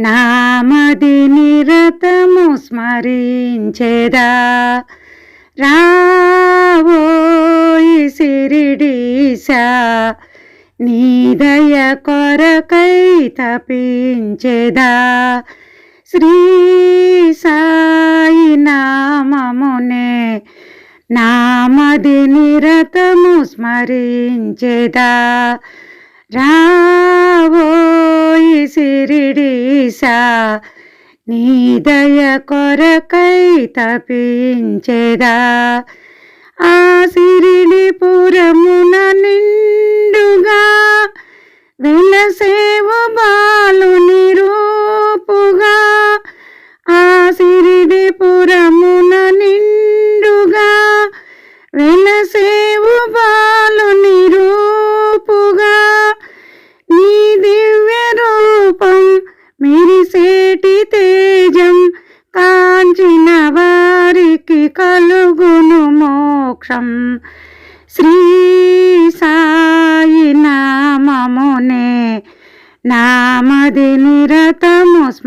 నామది నిరతము స్మరించేదా? రావోయి సిరిడీసా నీదయ కొరకై తపించేదా? శ్రీ సాయి నామమునే నామది నిరతము స్మరించేదా? రావోయి సిరిడీసా నీ దయ కొరకై తపించేదా? ఆ సిరిడి పురమున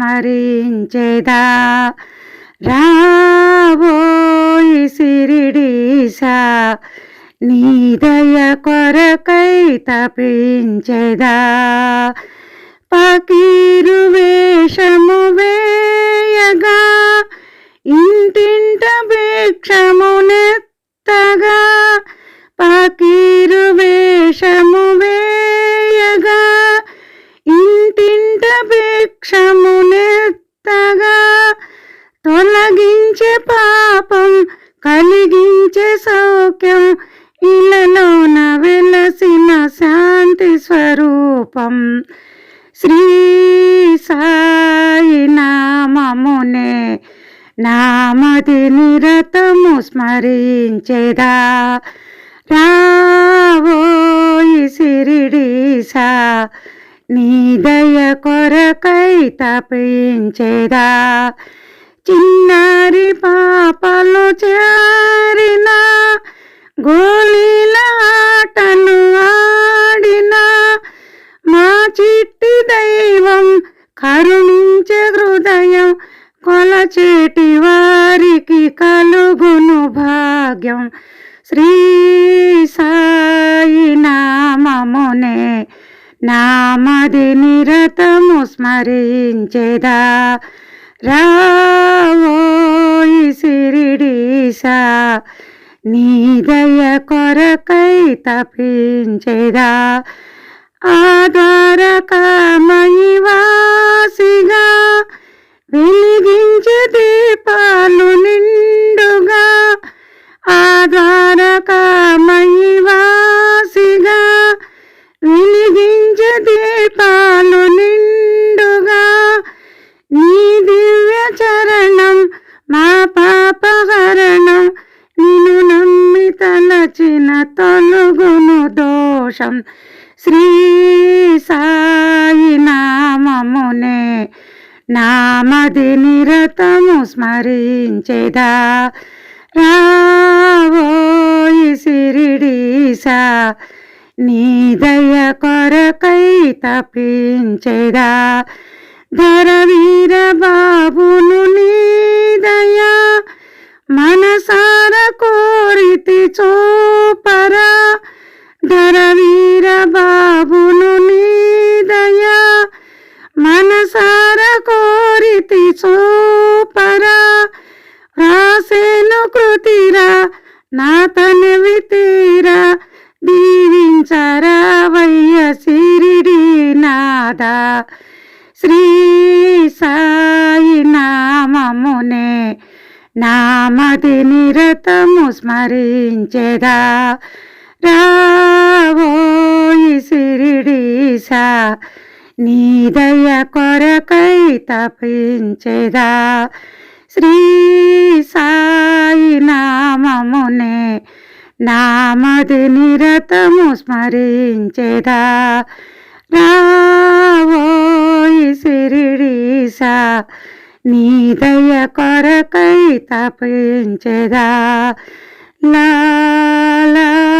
స్మరించేదా? రావోయి సిరిడీసా నీ దయ కొరకై తపించేదా? పకీరు కలిగించే సౌఖ్యం ఇలలోన వెలసిన శాంతి స్వరూపం. శ్రీ సాయి నామమునే నామది నిరతము స్మరించేదా. రావోయి సిరిడీసా నీ దయ కొరకై తపించెదా. చిన్నారి పా దైవం కరుణించే హృదయం కొలచేటి వారికి కలుగును భాగ్యం. శ్రీ సాయి నామమునే నామది నిరతము స్మరించెదా. రావోయి సిరిడీసా నీ దయ కొరకై తపించెదా. ఆధారకమయీ పాపహరణం నిను నమ్మి తలచిన తొలుగును దోషం. శ్రీ సాయి నామమునే నామది నిరతము స్మరించేదా. రావోయి సిరిడీసా నీ దయ కొరకై తపించెదా ధరవీర బాబును నీ దయ మనసార కోరితి చూపరా రాసేను కృతిరా నా తనవి తీరా దీవించరావయ్య సిరిడి నాదా శ్రీ సాయి నామమునే నామది నిరతము స్మరించెదా రావోయి సిరిడీసా నీ దయ కొరకై తపించెదా. శ్రీ సాయి నామమునే నామది నిరతము స్మరించేదా. రావోయి సిరిడీసా నీ దయ కొరకై తపించెదా. లా లా.